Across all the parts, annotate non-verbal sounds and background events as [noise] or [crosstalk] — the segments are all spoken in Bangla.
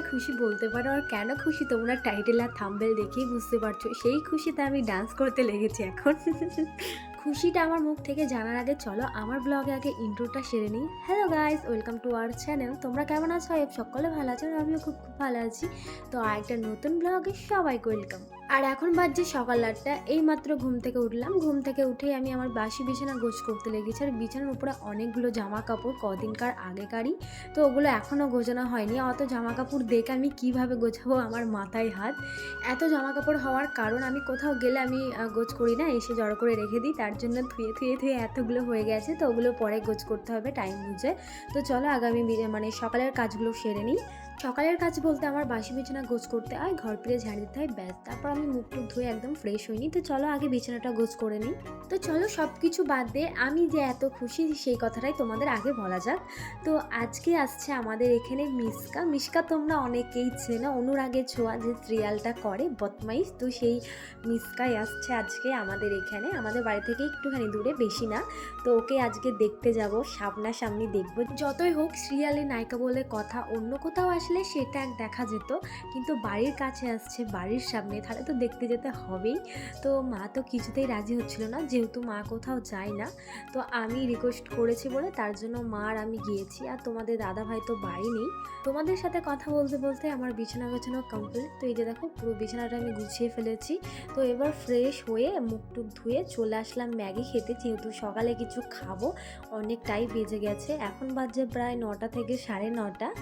অনেকটা খুশি বলতে পারো, আর কেন খুশি তোমরা টাইটেল আর থাম্বেল দেখেই বুঝতে পারছ। সেই খুশিতে আমি ডান্স করতে লেগেছি এখন। [laughs] খুশিটা আমার মুখ থেকে জানার আগে চলো আমার ব্লগে আগে ইন্ট্রোটা সেরে নিই। Hello guys welcome to our channel তোমরা কেমন আছো? এব সকলে ভালো আছো, আমিও খুব খুব ভালো আছি। তো আর একটা নতুন ব্লগে সবাইকে ওয়েলকাম আর এখন বাজছে সকাল আটটা এই মাত্র ঘুম থেকে উঠলাম। ঘুম থেকে উঠেই আমি আমার বাসি বিছানা গোছ করতে লেগেছি আর বিছানার উপরে অনেকগুলো জামা কাপড় কদিনকার আগেকারই। তো ওগুলো এখনও গোছানো হয়নি। অত জামা কাপড় দেখে আমি কীভাবে গোছাবো আমার মাথায় হাত? এত জামা কাপড় হওয়ার কারণ আমি কোথাও গেলে আমি গোছ করি না, এসে জড়ো করে রেখে দিই। তার জন্য ধুয়ে ধুয়ে ধুয়ে এতগুলো হয়ে গেছে, তো ওগুলো পরে গোছ করতে হবে টাইম বুঝে। তো চলো আগামী মানে সকালের কাজগুলো সেরে নিই। সকালের কাজ বলতে আমার বাসি বিছানা গোছ করতে হয়, ঘর ফিরে ঝাড়ি দিতে হয়, ব্যাস। তারপর আমি মুখ টুক ধুয়ে একদম ফ্রেশ হইনি তো চলো আগে বিছানাটা গোছ করে নিই। তো চলো সব কিছু বাদ দিয়ে আমি যে এত খুশি সেই কথাটাই তোমাদের আগে বলা যাক। তো আজকে আসছে আমাদের এখানে মিসকা। মিসকা তোমরা অনেকেই চেনো, অনুরাগের ছোঁয়া যে সিরিয়ালটা করে, বদমাইশ। তো সেই মিসকাই আসছে আজকে আমাদের এখানে। আমাদের বাড়ি থেকে একটুখানি দূরে, বেশি না। তো ওকে আজকে দেখতে যাব, সামনাসামনি দেখব। যতই হোক সিরিয়ালে নায়িকা বলে কথা, অন্য কোথাও আসলে সেটা এক দেখা যেত। কিন্তু বাড়ির কাছে আসছে, বাড়ির সামনে, তাহলে তো দেখতে যেতে হবেই। তো মা তো কিছুতেই রাজি হচ্ছিল না, যেহেতু মা কোথাও যায় না। তো আমি রিকোয়েস্ট করেছি বলে তার জন্য মা আর আমি গিয়েছি। আর তোমাদের দাদা ভাই তো বাড়ি নেই। তোমাদের সাথে কথা বলতে বলতে আমার বিছানা গোছানো কমপ্লিট তো এই যে দেখো, পুরো বিছানাটা আমি গুছিয়ে ফেলেছি। তো এবার ফ্রেশ হয়ে মুখ টুক ধুয়ে চলে আসলাম ম্যাগি খেতে যেহেতু সকালে কিছু খাব, অনেকটাই বেজে গেছে। এখন বাজে প্রায় নটা থেকে সাড়ে নটা।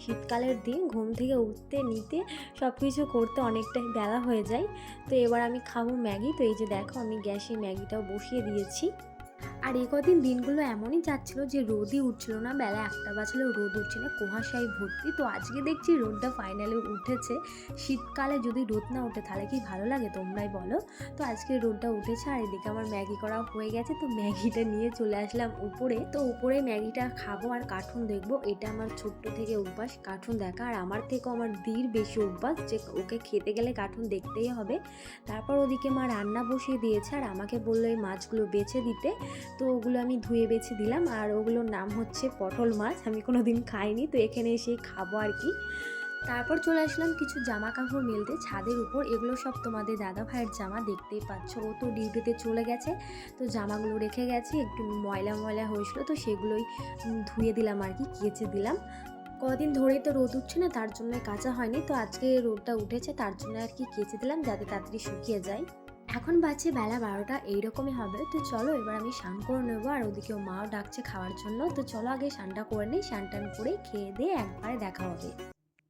শীতকালের দিন, ঘুম থেকে উঠতে, নিতে সব কিছু করতে অনেকটাই বেলা হয়ে যায়। তো এবার আমি খাব ম্যাগি। তো এই যে দেখো, আমি গ্যাসে ম্যাগিটাও বসিয়ে দিয়েছি। আর এই কদিন দিনগুলো এমনই যাচ্ছিল যে রোদই উঠছিল না, বেলা একটা বাজলেও রোদ উঠছে না, কুয়াশায় ভর্তি। তো আজকে দেখছি রোদটা ফাইনালি উঠেছে। শীতকালে যদি রোদ না ওঠে, তাহলে কি ভালো লাগে তোমরাই বলো? তো আজকে রোদটা উঠেছে, আর এদিকে আমার ম্যাগি করা হয়ে গেছে, তো ম্যাগিটা নিয়ে চলে আসলাম উপরে। তো উপরে ম্যাগিটা খাব আর কার্টুন দেখব, এটা আমার ছোট্ট থেকে অভ্যাস, কার্টুন দেখা। আর আমার থেকেও আমার দির বেশি অভ্যাস, যে ওকে খেতে গেলে কার্টুন দেখতেই হবে। তারপর ওদিকে মা রান্না বসিয়ে দিয়েছে, আর আমাকে বলল এই মাছগুলো বেছে দিতে। তো ওগুলো আমি ধুয়ে বেছে দিলাম আর ওগুলোর নাম হচ্ছে পটল মাছ। আমি কোনো দিন খাইনি, তো এখানে এসে খাব আর কি। তারপর চলে আসলাম কিছু জামা কাপড় মেলতে ছাদের উপর। এগুলো সব তোমাদের দাদা ভাইয়ের জামা, দেখতেই পাচ্ছ। ও তো ডিউটিতে চলে গেছে, তো জামাগুলো রেখে গেছে। একটু ময়লা ময়লা হয়েছিল, তো সেগুলোই ধুয়ে দিলাম আর কি, কেচে দিলাম। কদিন ধরেই তো রোদ উঠছে না, তার জন্য কাঁচা হয়নি। তো আজকে রোদটা উঠেছে, তার জন্য আর কি কেচে দিলাম, যাতে তাড়াতাড়ি শুকিয়ে যায়। এখন বাজছে বেলা বারোটা এইরকমই হবে। তো চলো এবার আমি স্নান করে নেব আর ওদিকেও মাও ডাকছে খাওয়ার জন্য। তো চলো আগে স্নানটা করে নিই স্নান টান করে খেয়ে দিয়ে একবারে দেখা হবে।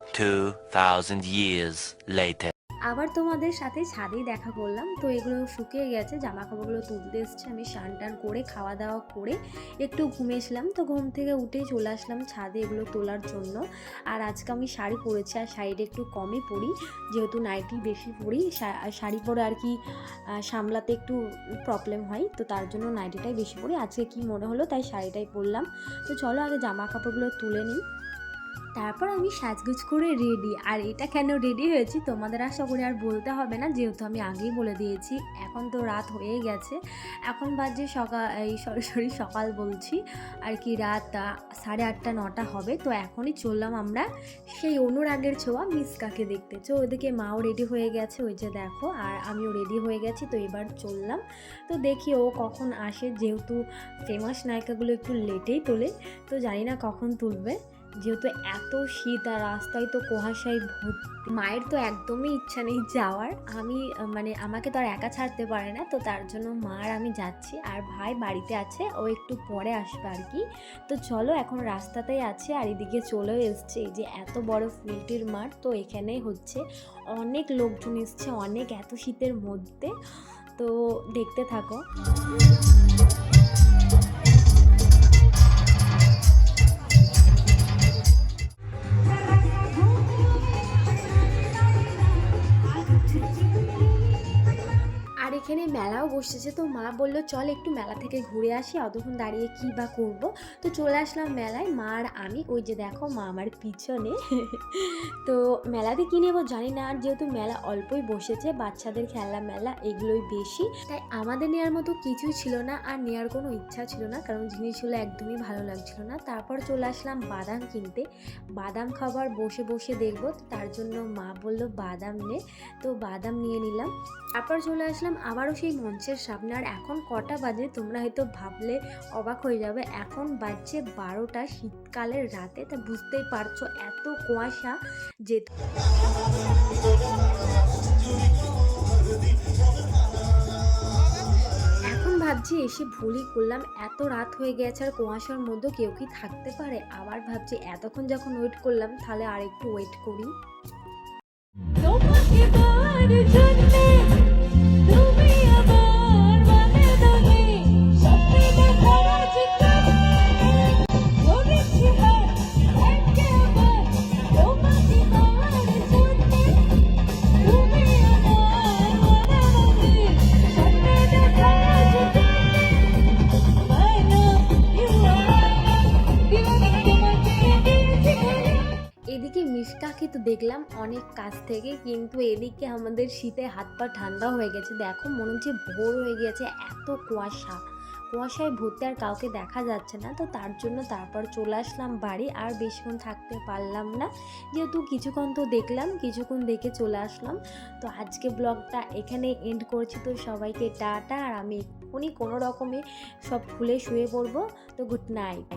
2,000 years later. আবার তোমাদের সাথে ছাদেই দেখা করলাম। তো এগুলো শুকিয়ে গেছে জামা কাপড়গুলো তুলতে এসছে। আমি স্নান টান করে, খাওয়া দাওয়া করে একটু ঘুমিয়েছিলাম তো ঘুম থেকে উঠেই চলে আসলাম ছাদে এগুলো তোলার জন্য। আর আজকে আমি শাড়ি পরেছি, আর শাড়িটা একটু কমই পরি। যেহেতু নাইটি বেশি পরি শাড়ি পরে আর কি সামলাতে একটু প্রবলেম হয়। তো তার জন্য নাইটিটাই বেশি পরি। আজকে কি মনে হলো তাই শাড়িটাই পরলাম। তো চলো আগে জামা কাপড়গুলো তুলে নিই। তারপর আমি সাজগুজ করে রেডি আর এটা কেন রেডি হয়েছি তোমাদের আশা করি আর বলতে হবে না, যেহেতু আমি আগেই বলে দিয়েছি। এখন তো রাত হয়ে গেছে। এখন বাজে সকাল এই সরাসরি সকাল বলছি। আর কি রাত সাড়ে আটটা, নটা হবে। তো এখনই চললাম আমরা সেই অনুরাগের ছোঁয়া মিসকাকে দেখতে। চো ওদিকে মাও রেডি হয়ে গেছে, ওই যে দেখো। আর আমিও রেডি হয়ে গেছি, তো এবার চললাম। তো দেখি ও কখন আসে, যেহেতু ফেমাস নায়িকাগুলো একটু লেটেই তোলে, তো জানি না কখন তুলবে। যেহেতু এত শীত আর রাস্তায় তো কুয়াশায় ভর্তি, মায়ের তো একদমই ইচ্ছা নেই যাওয়ার। আমি মানে আমাকে তো আর একা ছাড়তে পারে না, তো তার জন্য মা আর আমি যাচ্ছি। আর ভাই বাড়িতে আছে, ও একটু পরে আসবে আর কি। তো চলো, এখন রাস্তাতেই আছে আর এদিকে চলেও এসছে। এই যে এত বড় ফিল্ডের মাঠ, তো এখানেই হচ্ছে। অনেক লোকজন এসছে, অনেক এত শীতের মধ্যে। তো দেখতে থাকো। মেলাও বসেছে তো মা বলল, চল একটু মেলা থেকে ঘুরে আসি, অতক্ষণ দাঁড়িয়ে কী বা করব? তো চলে আসলাম মেলায়, মা আর আমি, ওই যে দেখো মা আমার পিছনে। [laughs] তো মেলাতে কী নেব জানি না, আর যেহেতু মেলা অল্পই বসেছে, বাচ্চাদের খেলা মেলা এগুলোই বেশি। তাই আমাদের নেওয়ার মতো কিছুই ছিল না, আর নেওয়ার কোনো ইচ্ছা ছিল না, কারণ জিনিসগুলো একদমই ভালো লাগছিল না। তারপর চলে আসলাম বাদাম কিনতে। বাদাম খাবার বসে বসে দেখব তার জন্য মা বলল, বাদাম নে। তো বাদাম নিয়ে নিলাম। তারপর চলে আসলাম, আবারও সেই মঞ্চের সামনে। আর এখন কটা বাজে তোমরা হয়তো ভাবলে অবাক হয়ে যাবে। এখন বাজছে বারোটা, শীতকালের রাতে। তা বুঝতেই পারছ এত কুয়াশা যে ভাবছি এসে ভুলই করলাম। এত রাত হয়ে গেছে আর কুয়াশার মধ্যে কেউ কি থাকতে পারে? আবার ভাবছি এতক্ষণ যখন ওয়েট করলাম তাহলে আর একটু ওয়েট করি দেখলাম অনেক কাছ থেকে, কিন্তু এদিকে আমাদের শীতে হাত পা ঠান্ডা হয়ে গেছে। দেখো, মনে হচ্ছে ভোর হয়ে গেছে এত কুয়াশা। কুয়াশায় ভর্তি আর কাউকে দেখা যাচ্ছে না, তো তার জন্য তারপর চলে আসলাম বাড়ি। আর বেশিক্ষণ থাকতে পারলাম না, যেহেতু কিছুক্ষণ তো দেখলাম, কিছুক্ষণ দেখে চলে আসলাম। তো আজকে ব্লগটা এখানে এন্ড করছি। তো সবাইকে টাটা, আর আমি এক্ষুনি কোনো রকমে সব খুলে শুয়ে পড়ব। তো গুড নাইট